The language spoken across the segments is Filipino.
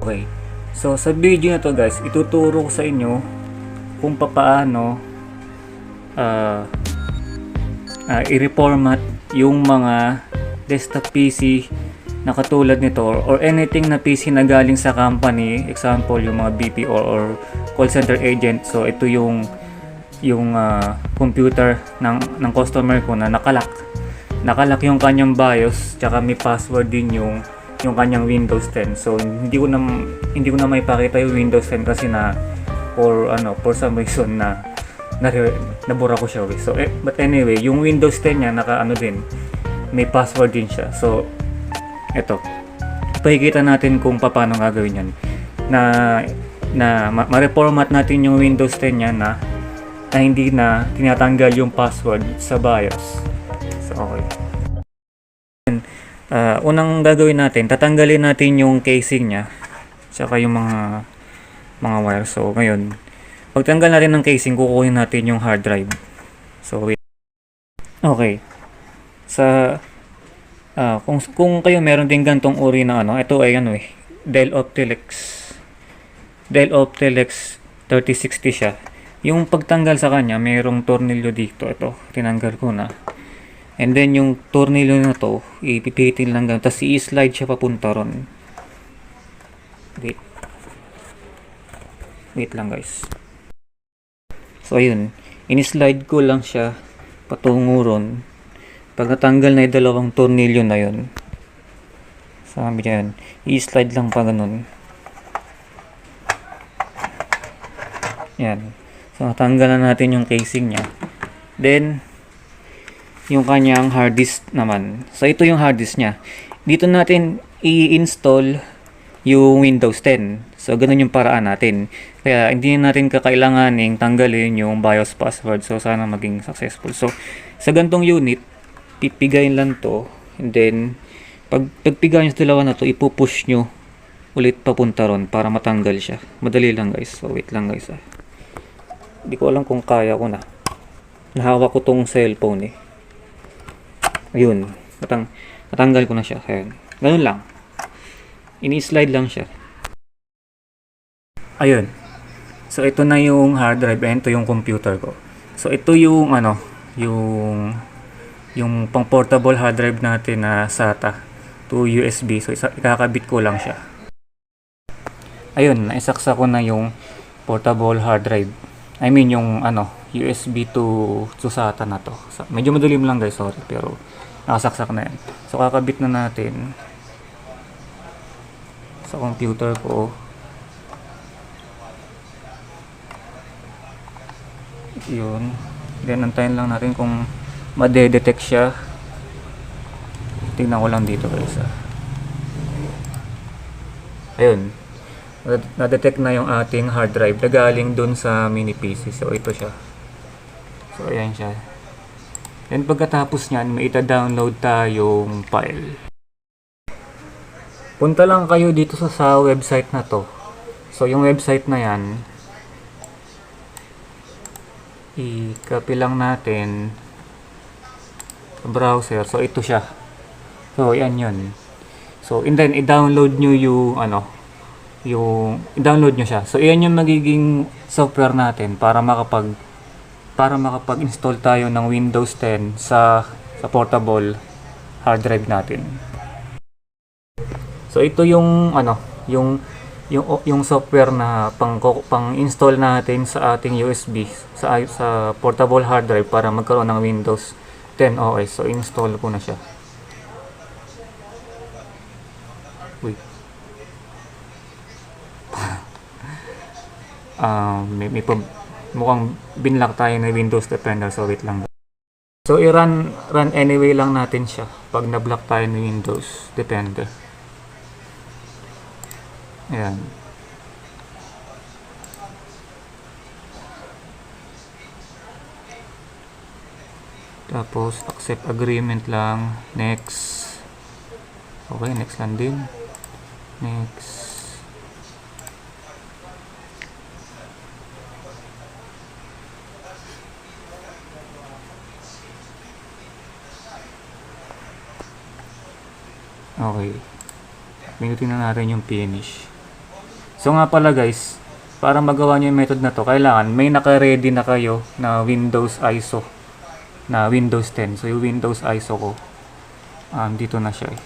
Okay. So sa video na to guys, ituturo ko sa inyo kung papaano ah ah, i-reformat yung mga desktop PC na katulad nito or, anything na PC na galing sa company, example yung mga BPO or, call center agent. So ito yung yung ah, computer ng ng customer ko na nakalock. Nakalock yung kanyang BIOS, tsaka may password din yung yung kanyang Windows 10. So hindi ko na hindi ko na may pakita yung Windows 10 kasi na for ano for some reason na na nabura ko siya. eh. So eh, but anyway, yung Windows 10 niya naka ano din may password din siya. So eto. Pakikita natin kung paano gagawin yan. Na na ma- ma-reformat natin yung Windows 10 niya na na hindi na tinatanggal yung password sa BIOS. So okay. Ah, unang gagawin natin, tatanggalin natin yung casing niya. Tsaka yung mga mga wire. So, ngayon, pagtanggal natin ng casing, kukunin natin yung hard drive. So, wait. Okay. Sa ah, kung kung kayo meron din gantong uri na ano, ito ay ano eh, Dell Optelex. Dell Optelex 3060 siya. Yung pagtanggal sa kanya, mayroong tornilyo dito. Ito, tinanggal ko na. And then yung tornilyo na to, ipipitin lang ganun. Tapos i-slide siya papunta ron. Wait. Wait lang guys. So ayun, in-slide ko lang siya patungo ron. Pag natanggal na yung dalawang tornilyo na yun, sabi niya yun, i-slide lang pa ganun. Yan. So natanggal na natin yung casing niya. Then, yung kanyang hard disk naman. So ito yung hard disk niya. Dito natin i-install yung Windows 10. So ganun yung paraan natin. Kaya hindi natin kakailanganing tanggalin yung BIOS password. So sana maging successful. So sa gantong unit, pipigayin lang to and then pag pagpigayin sa dalawa na to, ipupush nyo ulit papunta ron para matanggal siya. Madali lang guys. So wait lang guys ah. Hindi ko alam kung kaya ko na. Nahawak ko tong cellphone eh. Ayun. Natang natanggal ko na siya. Ayun. Ganun lang. Ini-slide lang siya. Ayun. So, ito na yung hard drive and ito yung computer ko. So, ito yung ano, yung yung pang portable hard drive natin na SATA to USB. So, ikakabit ko lang siya. Ayun, naisaksa ko na yung portable hard drive. I mean, yung ano, USB to, to SATA na to. Medyo madilim lang guys, sorry. Pero, nakasaksak na yan. So, kakabit na natin sa computer ko. Yun. Then, antayin lang natin kung madedetect siya. Tingnan ko lang dito guys. ah. Ayun. Nad- Na-detect na yung ating hard drive na galing dun sa mini PC. So, ito siya. So, ayan siya. Then, pagkatapos niyan, may ita-download tayong file. Punta lang kayo dito sa, sa website na to. So, yung website na yan, i-copy lang natin sa browser. So, ito siya. So, yan yun. So, and then, i-download nyo yung, ano, yung, i-download nyo siya. So, yan yung magiging software natin para makapag, para makapag-install tayo ng Windows 10 sa, sa portable hard drive natin. So ito yung ano, yung yung yung software na pang pang install natin sa ating USB sa sa portable hard drive para magkaroon ng Windows 10 OS. So install ko na siya. Um, may, may pag, mukhang binlock tayo ng Windows Defender so wait lang. So i-run run anyway lang natin siya pag na-block tayo ng Windows Defender. Ayan. Tapos, accept agreement lang. Next. Okay, next lang din. Next. Okay. Minutin na natin yung finish. So nga pala guys, para magawa nyo yung method na to, kailangan may naka-ready na kayo na Windows ISO na Windows 10. So yung Windows ISO ko, um, dito na siya eh.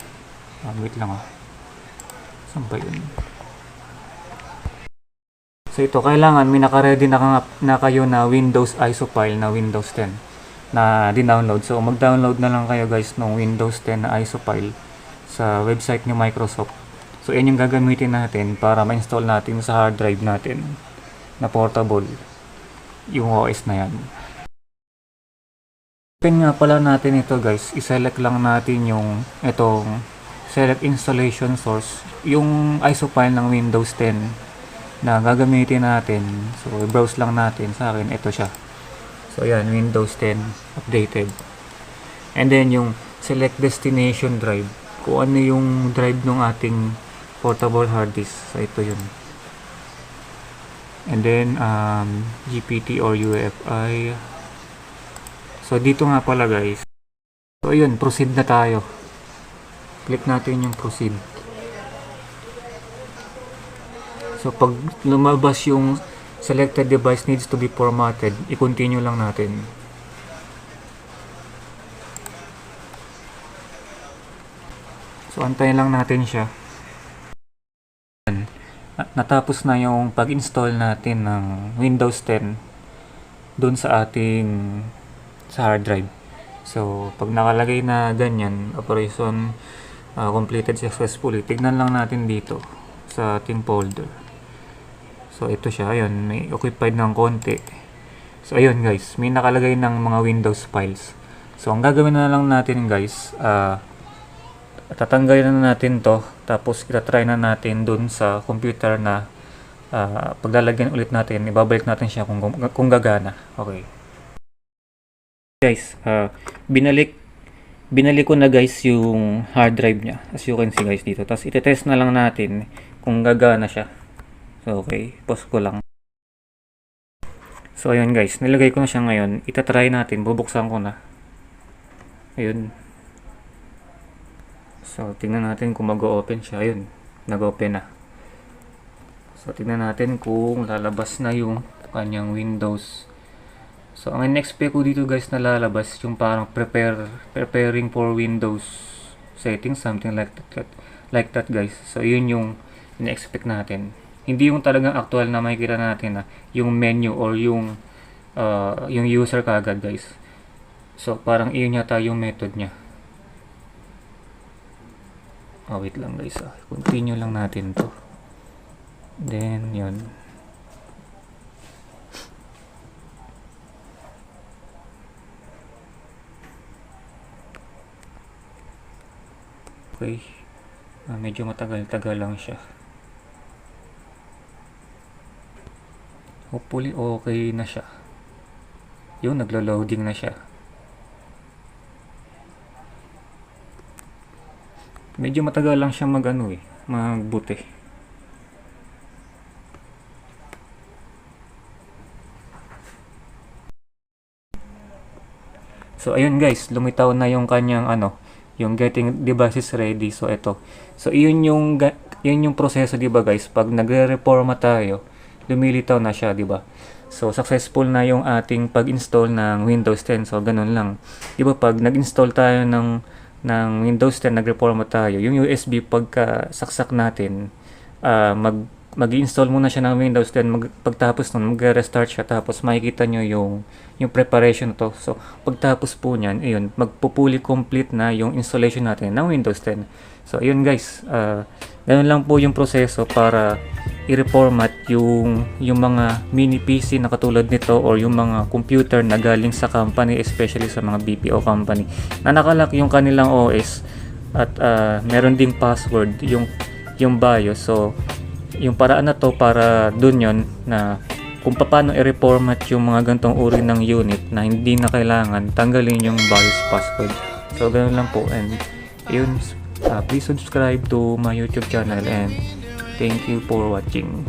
Um, wait lang ah. Saan ba yun? So ito, kailangan may naka-ready na, na kayo na Windows ISO file na Windows 10 na din-download. So mag-download na lang kayo guys ng Windows 10 na ISO file sa website ni Microsoft. So yan yung gagamitin natin para ma-install natin sa hard drive natin na portable yung OS na yan. Open nga pala natin ito guys, iselect lang natin yung itong select installation source, yung ISO file ng Windows 10 na gagamitin natin. So browse lang natin sa akin, ito siya. So yan, Windows 10 updated. And then yung select destination drive, kung ano yung drive ng ating portable hard disk. So ito yun. And then um, GPT or UEFI. So dito nga pala guys. So ayun, proceed na tayo. Click natin yung proceed. So pag lumabas yung selected device needs to be formatted, i-continue lang natin. So antayin lang natin siya. Natapos na yung pag-install natin ng Windows 10 dun sa ating sa hard drive. So, pag nakalagay na ganyan, operation uh, completed successfully, tignan lang natin dito sa ating folder. So, ito siya. Ayun, may occupied ng konti. So, ayun guys, may nakalagay ng mga Windows files. So, ang gagawin na lang natin guys, ah, tatanggalin na natin to tapos itatry na natin dun sa computer na ah, paglalagyan ulit natin ibabalik natin siya kung, kung gagana. Okay. Guys ah, binalik binalik ko na guys yung hard drive niya. As you can see guys dito. Tapos itetest na lang natin kung gagana siya. So okay. Pause ko lang. So ayun guys. Nilagay ko na siya ngayon. Itatry natin. Bubuksan ko na. Ayun So, tingnan natin kung mag-open siya. Ayun, nag-open na. So, tingnan natin kung lalabas na yung kanyang Windows. So, ang in-expect ko dito guys na lalabas yung parang prepare, preparing for Windows settings, something like that, like that guys. So, yun yung in-expect natin. Hindi yung talagang actual na makikita natin na yung menu or yung uh, yung user kagad guys. So, parang iyon yata yung method niya. Oh, wait lang guys. Ah. Continue lang natin to. Then, yun. Okay. Ah, medyo matagal-tagal lang siya. Hopefully, okay na siya. Yun, naglo-loading na siya. Medyo matagal lang siya mag ano eh, magbuti. So ayun guys, lumitaw na yung kanyang ano, yung getting devices ready. So ito. So iyon yung yun yung proseso 'di ba guys? Pag nagre-reforma tayo, lumilitaw na siya, 'di ba? So successful na yung ating pag-install ng Windows 10. So ganun lang. 'Di ba pag nag-install tayo ng ng Windows 10 nagreforma tayo, yung USB pagka saksak natin, ah, mag mag-install muna siya ng Windows 10 mag, pagtapos nun mag-restart siya tapos makikita nyo yung yung preparation to. So pagtapos po nyan ayun magpupuli complete na yung installation natin ng Windows 10 so ayun guys uh, ganun lang po yung proseso para i-reformat yung yung mga mini PC na katulad nito or yung mga computer na galing sa company especially sa mga BPO company na nakalak yung kanilang OS at uh, meron ding password yung yung BIOS so yung paraan na to para dun yon na kung paano i-reformat yung mga gantong uri ng unit na hindi na kailangan tanggalin yung BIOS password. So, ganun lang po. And, yun, please subscribe to my YouTube channel and thank you for watching.